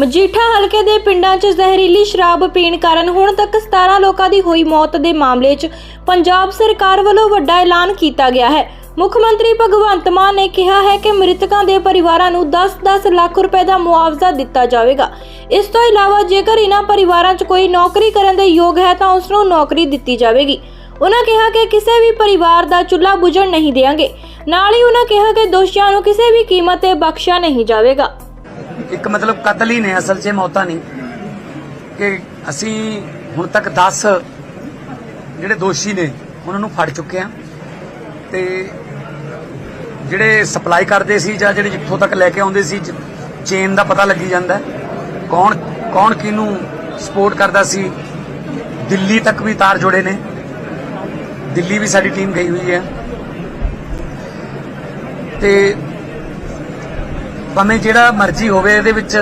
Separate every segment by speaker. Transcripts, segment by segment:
Speaker 1: ਮਜੀਠਾ ਹਲਕੇ ਦੇ ਪਿੰਡਾਂ 'ਚ ਜ਼ਹਿਰੀਲੀ ਸ਼ਰਾਬ ਪੀਣ ਕਾਰਨ ਹੁਣ ਤੱਕ 17 ਲੋਕਾਂ ਦੀ ਹੋਈ ਮੌਤ ਦੇ ਮਾਮਲੇ 'ਚ ਪੰਜਾਬ ਸਰਕਾਰ ਵੱਲੋਂ ਵੱਡਾ ਐਲਾਨ ਕੀਤਾ ਗਿਆ ਹੈ। ਮੁੱਖ ਮੰਤਰੀ ਭਗਵੰਤ ਮਾਨ ਨੇ ਕਿਹਾ ਹੈ ਕਿ ਮ੍ਰਿਤਕਾਂ ਦੇ ਪਰਿਵਾਰਾਂ ਨੂੰ 10-10 ਲੱਖ ਰੁਪਏ ਦਾ ਮੁਆਵਜ਼ਾ ਦਿੱਤਾ ਜਾਵੇਗਾ। ਇਸ ਤੋਂ ਇਲਾਵਾ ਜੇਕਰ ਇਹਨਾਂ ਪਰਿਵਾਰਾਂ 'ਚ ਕੋਈ ਨੌਕਰੀ ਕਰਨ ਦੇ ਯੋਗ ਹੈ ਤਾਂ ਉਸ ਨੂੰ ਨੌਕਰੀ ਦਿੱਤੀ ਜਾਵੇਗੀ। ਉਹਨਾਂ ਕਿਹਾ ਕਿ ਕਿਸੇ ਵੀ ਪਰਿਵਾਰ ਦਾ ਚੁੱਲ੍ਹਾ ਬੁਝਣ ਨਹੀਂ ਦੇਵਾਂਗੇ। ਨਾਲ ਹੀ ਉਹਨਾਂ ਕਿਹਾ ਕਿ ਦੋਸ਼ੀਆਂ ਨੂੰ ਕਿਸੇ ਵੀ ਕੀਮਤ ਤੇ ਬਖਸ਼ਿਆ ਨਹੀਂ ਜਾਵੇਗਾ।
Speaker 2: ਇੱਕ ਮਤਲਬ ਕਤਲ ਹੀ ਨੇ, ਅਸਲ 'ਚ ਮੌਤਾਂ ਨਹੀਂ ਕਿ ਅਸੀਂ ਹੁਣ ਤੱਕ 10 ਜਿਹੜੇ ਦੋਸ਼ੀ ਨੇ, ਉਹਨਾਂ ਨੂੰ ਫੜ ਚੁੱਕੇ ਆ ਤੇ ਜਿਹੜੇ ਸਪਲਾਈ ਕਰਦੇ ਸੀ ਜਾਂ ਜਿਹੜੇ ਜਿੱਥੋਂ ਤੱਕ ਲੈ ਕੇ ਆਉਂਦੇ ਸੀ ਚੇਨ ਦਾ ਪਤਾ ਲੱਗੀ ਜਾਂਦਾ ਕੌਣ ਕੌਣ ਕਿਹਨੂੰ ਸਪੋਰਟ ਕਰਦਾ ਸੀ। ਦਿੱਲੀ ਤੱਕ ਵੀ ਤਾਰ ਜੁੜੇ ਨੇ। ਦਿੱਲੀ ਵੀ ਸਾਡੀ ਟੀਮ ਗਈ ਹੋਈ ਹੈ। ਤੇ ਭਾਵੇਂ ਜਿਹੜਾ ਮਰਜ਼ੀ ਹੋਵੇ ਇਹਦੇ ਵਿੱਚ,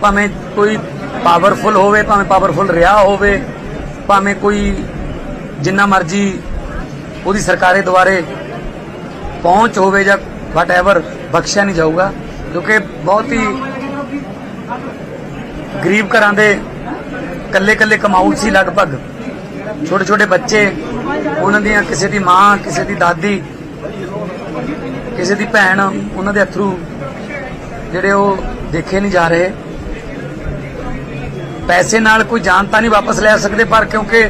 Speaker 2: ਭਾਵੇਂ ਕੋਈ ਪਾਵਰਫੁਲ ਹੋਵੇ, ਭਾਵੇਂ ਪਾਵਰਫੁਲ ਰਿਹਾ ਹੋਵੇ, ਭਾਵੇਂ ਕੋਈ ਜਿੰਨਾ ਮਰਜ਼ੀ ਉਹਦੀ ਸਰਕਾਰੇ ਦੁਆਰੇ ਪਹੁੰਚ ਹੋਵੇ ਜਾਂ ਵਟਐਵਰ ਬਖਸ਼ਿਆ ਨਹੀਂ ਜਾਊਗਾ, ਕਿਉਂਕਿ ਬਹੁਤ ਹੀ ਗਰੀਬ ਘਰਾਂ ਦੇ ਕੱਲੇ ਕੱਲੇ ਕਮਾਊ ਸੀ ਲਗਭਗ। ਛੋਟੇ ਛੋਟੇ ਬੱਚੇ, ਉਹਨਾਂ ਦੀਆਂ ਕਿਸੇ ਦੀ ਮਾਂ, ਕਿਸੇ ਦੀ ਦਾਦੀ ਕਿਸੇ ਦੀ ਭੈਣ ਉਹਨਾਂ ਦੇ ਅਥਰੂ ਜਿਹੜੇ ਉਹ ਦੇਖੇ ਨਹੀਂ ਜਾ ਰਹੇ। ਪੈਸੇ ਨਾਲ ਕੋਈ ਜਾਨ ਤਾਂ ਨਹੀਂ ਵਾਪਸ ਲੈ ਸਕਦੇ, ਪਰ ਕਿਉਂਕਿ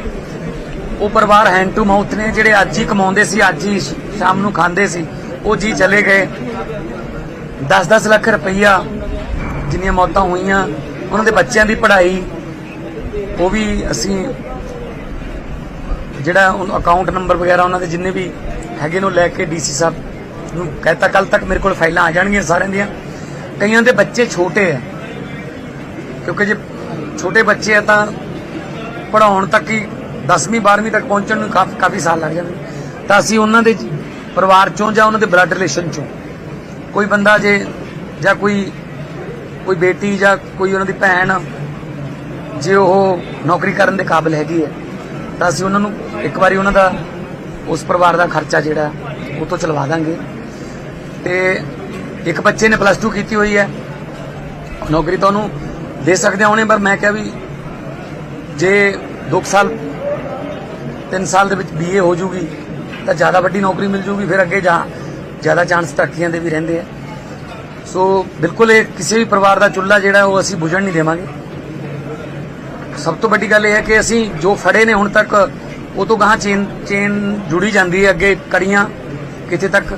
Speaker 2: ਉਹ ਪਰਿਵਾਰ ਹੈਂਡ ਟੂ ਮਾਊਥ ਨੇ, ਜਿਹੜੇ ਅੱਜ ਹੀ ਕਮਾਉਂਦੇ ਸੀ, ਅੱਜ ਹੀ ਸ਼ਾਮ ਨੂੰ ਖਾਂਦੇ ਸੀ, ਉਹ ਜੀ ਚਲੇ ਗਏ। 10-10 ਲੱਖ ਰੁਪਈਆ ਜਿੰਨੀਆਂ ਮੌਤਾਂ ਹੋਈਆਂ, ਉਹਨਾਂ ਦੇ ਬੱਚਿਆਂ ਦੀ ਪੜ੍ਹਾਈ, ਉਹ ਵੀ ਅਸੀਂ ਜਿਹੜਾ ਅਕਾਊਂਟ ਨੰਬਰ ਵਗੈਰਾ ਉਹਨਾਂ ਦੇ ਜਿੰਨੇ ਵੀ ਹੈਗੇ ਨੇ, ਉਹ ਲੈ ਕੇ ਡੀਸੀ ਸਾਹਿਬ ਨੂੰ ਕਹਿਤਾ ਕੱਲ ਤੱਕ ਮੇਰੇ ਕੋਲ ਫਾਈਲਾਂ ਆ ਜਾਣਗੀਆਂ ਸਾਰਿਆਂ ਦੀਆਂ। ਕਈਆਂ ਦੇ ਬੱਚੇ ਛੋਟੇ ਆ। ਕਿਉਂਕਿ ਜੇ ਛੋਟੇ ਬੱਚੇ ਆ ਤਾਂ ਪੜਾਉਣ ਤੱਕ ਹੀ 10ਵੀਂ 12ਵੀਂ ਤੱਕ ਪਹੁੰਚਣ ਨੂੰ ਕਾਫੀ ਕਾਫੀ ਸਾਲ ਲੱਗ ਜਾਂਦੇ ਤਾਂ ਅਸੀਂ ਉਹਨਾਂ ਦੇ ਪਰਿਵਾਰ ਚੋਂ ਜਾਂ ਉਹਨਾਂ ਦੇ ਬਲੱਡ ਰਿਲੇਸ਼ਨ ਚੋਂ ਕੋਈ ਬੰਦਾ ਜੇ ਜਾਂ ਕੋਈ ਕੋਈ ਬੇਟੀ ਜਾਂ ਕੋਈ ਉਹਨਾਂ ਦੀ ਭੈਣ ਜੇ ਉਹ ਨੌਕਰੀ ਕਰਨ ਦੇ ਕਾਬਿਲ ਹੈਗੀ ਹੈ, ਤਾਂ ਅਸੀਂ ਉਹਨਾਂ ਨੂੰ ਇੱਕ ਵਾਰੀ ਉਹਨਾਂ ਦਾ, ਉਸ ਪਰਿਵਾਰ ਦਾ ਖਰਚਾ ਜਿਹੜਾ, ਉਹ ਤੋਂ ਚਲਵਾ ਦਾਂਗੇ। ਤੇ ਇੱਕ ਬੱਚੇ ਨੇ ਪਲੱਸ 2 ਕੀਤੀ ਹੋਈ ਹੈ। ਨੌਕਰੀ ਤਾਂ ਉਹਨੂੰ ਦੇ ਸਕਦੇ ਹਾਂ ਉਹਨੇ, ਪਰ ਮੈਂ ਕਿਹਾ ਵੀ ਜੇ 2 ਸਾਲ 3 ਸਾਲ ਦੇ ਵਿੱਚ ਬੀਏ ਹੋ ਜੂਗੀ, ਤਾਂ ਜ਼ਿਆਦਾ ਵੱਡੀ ਨੌਕਰੀ ਮਿਲ ਜੂਗੀ, ਫਿਰ ਅੱਗੇ ਜਾ ਜ਼ਿਆਦਾ ਚਾਂਸ ਤਰੱਕੀਆਂ ਦੇ ਵੀ ਰਹਿੰਦੇ ਆ। ਸੋ ਬਿਲਕੁਲ ਇਹ ਕਿਸੇ ਵੀ ਪਰਿਵਾਰ ਦਾ ਚੁੱਲ੍ਹਾ ਜਿਹੜਾ, ਉਹ ਅਸੀਂ ਬੁਝਣ ਨਹੀਂ ਦੇਵਾਂਗੇ। ਸਭ ਤੋਂ ਵੱਡੀ ਗੱਲ ਇਹ ਹੈ ਕਿ ਅਸੀਂ ਜੋ ਫੜੇ ਨੇ ਹੁਣ ਤੱਕ, ਉਹ ਤੋਂ ਗਾਹਾਂ ਚੇਨ ਚੇਨ ਜੁੜੀ ਜਾਂਦੀ ਹੈ ਅੱਗੇ ਕੜੀਆਂ, ਕਿਤੇ ਤੱਕ।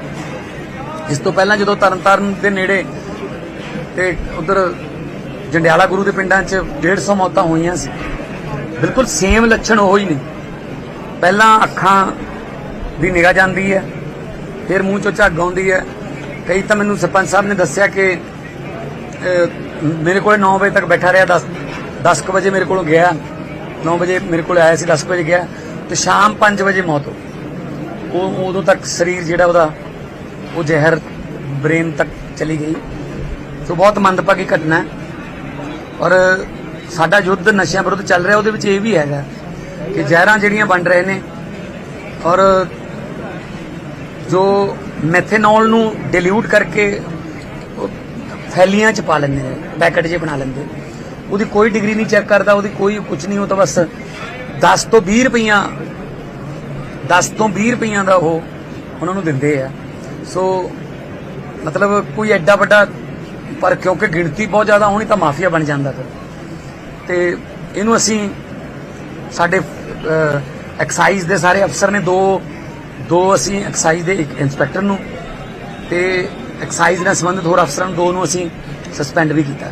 Speaker 2: ਇਸ ਤੋਂ ਪਹਿਲਾਂ ਜਦੋਂ ਤਰਨਤਾਰਨ ਦੇ ਨੇੜੇ ਤੇ ਉਧਰ ਜੰਡਿਆਲਾ ਗੁਰੂ ਦੇ ਪਿੰਡਾਂ 'ਚ 150 ਮੌਤਾਂ ਹੋਈਆਂ ਸੀ, ਬਿਲਕੁਲ ਸੇਮ ਲੱਛਣ ਉਹ ਹੀ ਨੇ। ਪਹਿਲਾਂ ਅੱਖਾਂ ਦੀ ਨਿਗਾਹ ਜਾਂਦੀ ਹੈ, ਫਿਰ ਮੂੰਹ ਚੋਂ ਝੱਗ ਆਉਂਦੀ ਹੈ। ਕਈ ਤਾਂ ਮੈਨੂੰ ਸਰਪੰਚ ਸਾਹਿਬ ਨੇ ਦੱਸਿਆ ਕਿ ਮੇਰੇ ਕੋਲ 9 ਵਜੇ ਤੱਕ ਬੈਠਾ ਰਿਹਾ 10 10 ਕੁ ਵਜੇ ਮੇਰੇ ਕੋਲੋਂ ਗਿਆ। 9 ਵਜੇ ਮੇਰੇ ਕੋਲ ਆਇਆ ਸੀ 10 ਕੁ ਵਜੇ ਗਿਆ। ਤੇ ਸ਼ਾਮ 5 ਵਜੇ ਮੌਤ ਹੋ ਉਹ ਉਦੋਂ ਤੱਕ ਸਰੀਰ ਜਿਹੜਾ ਉਹਦਾ ਉਹ ਜ਼ਹਿਰ ਬ੍ਰੇਨ ਤੱਕ ਚਲੀ ਗਈ। ਸੋ ਬਹੁਤ ਮੰਦਭਾਗੀ ਘਟਨਾ ਹੈ। ਔਰ ਸਾਡਾ ਯੁੱਧ ਨਸ਼ਿਆਂ ਵਿਰੁੱਧ ਚੱਲ ਰਿਹਾ, ਉਹਦੇ ਵਿੱਚ ਇਹ ਵੀ ਹੈਗਾ ਕਿ ਜ਼ਹਿਰਾਂ ਜਿਹੜੀਆਂ ਬਣ ਰਹੇ ਨੇ ਔਰ ਜੋ ਮੈਥੇਨੋਲ ਨੂੰ ਡਿਲੂਟ ਕਰਕੇ ਉਹ ਥੈਲੀਆਂ 'ਚ ਪਾ ਲੈਂਦੇ ਨੇ, ਪੈਕੇਟ 'ਚ ਬਣਾ ਲੈਂਦੇ। ਉਹਦੀ ਕੋਈ ਡਿਗਰੀ ਨਹੀਂ ਚੈੱਕ ਕਰਦਾ, ਉਹਦੀ ਕੋਈ ਕੁਝ ਨਹੀਂ, ਉਹ ਤਾਂ ਬਸ 10 ਤੋਂ 20 ਰੁਪਈਆ 10 ਤੋਂ 20 ਰੁਪਈਆ ਦਾ ਉਹ ਉਹਨਾਂ ਨੂੰ ਦਿੰਦੇ ਆ। ਸੋ, ਮਤਲਬ ਕੋਈ ਐਡਾ ਵੱਡਾ, ਪਰ ਕਿਉਂਕਿ ਗਿਣਤੀ ਬਹੁਤ ਜ਼ਿਆਦਾ ਹੋਣੀ ਤਾਂ ਮਾਫੀਆ ਬਣ ਜਾਂਦਾ ਫਿਰ। ਤੇ ਇਹਨੂੰ ਅਸੀਂ ਸਾਡੇ ਐਕਸਾਈਜ਼ ਦੇ ਸਾਰੇ ਅਫਸਰ ਨੇ ਦੋ ਦੋ ਅਸੀਂ ਐਕਸਾਈਜ਼ ਦੇ ਇੱਕ ਇੰਸਪੈਕਟਰ ਨੂੰ ਤੇ ਐਕਸਾਈਜ਼ ਨਾਲ ਸੰਬੰਧਿਤ ਹੋਰ ਅਫਸਰਾਂ ਨੂੰ ਦੋ ਨੂੰ ਅਸੀਂ ਸਸਪੈਂਡ ਵੀ ਕੀਤਾ।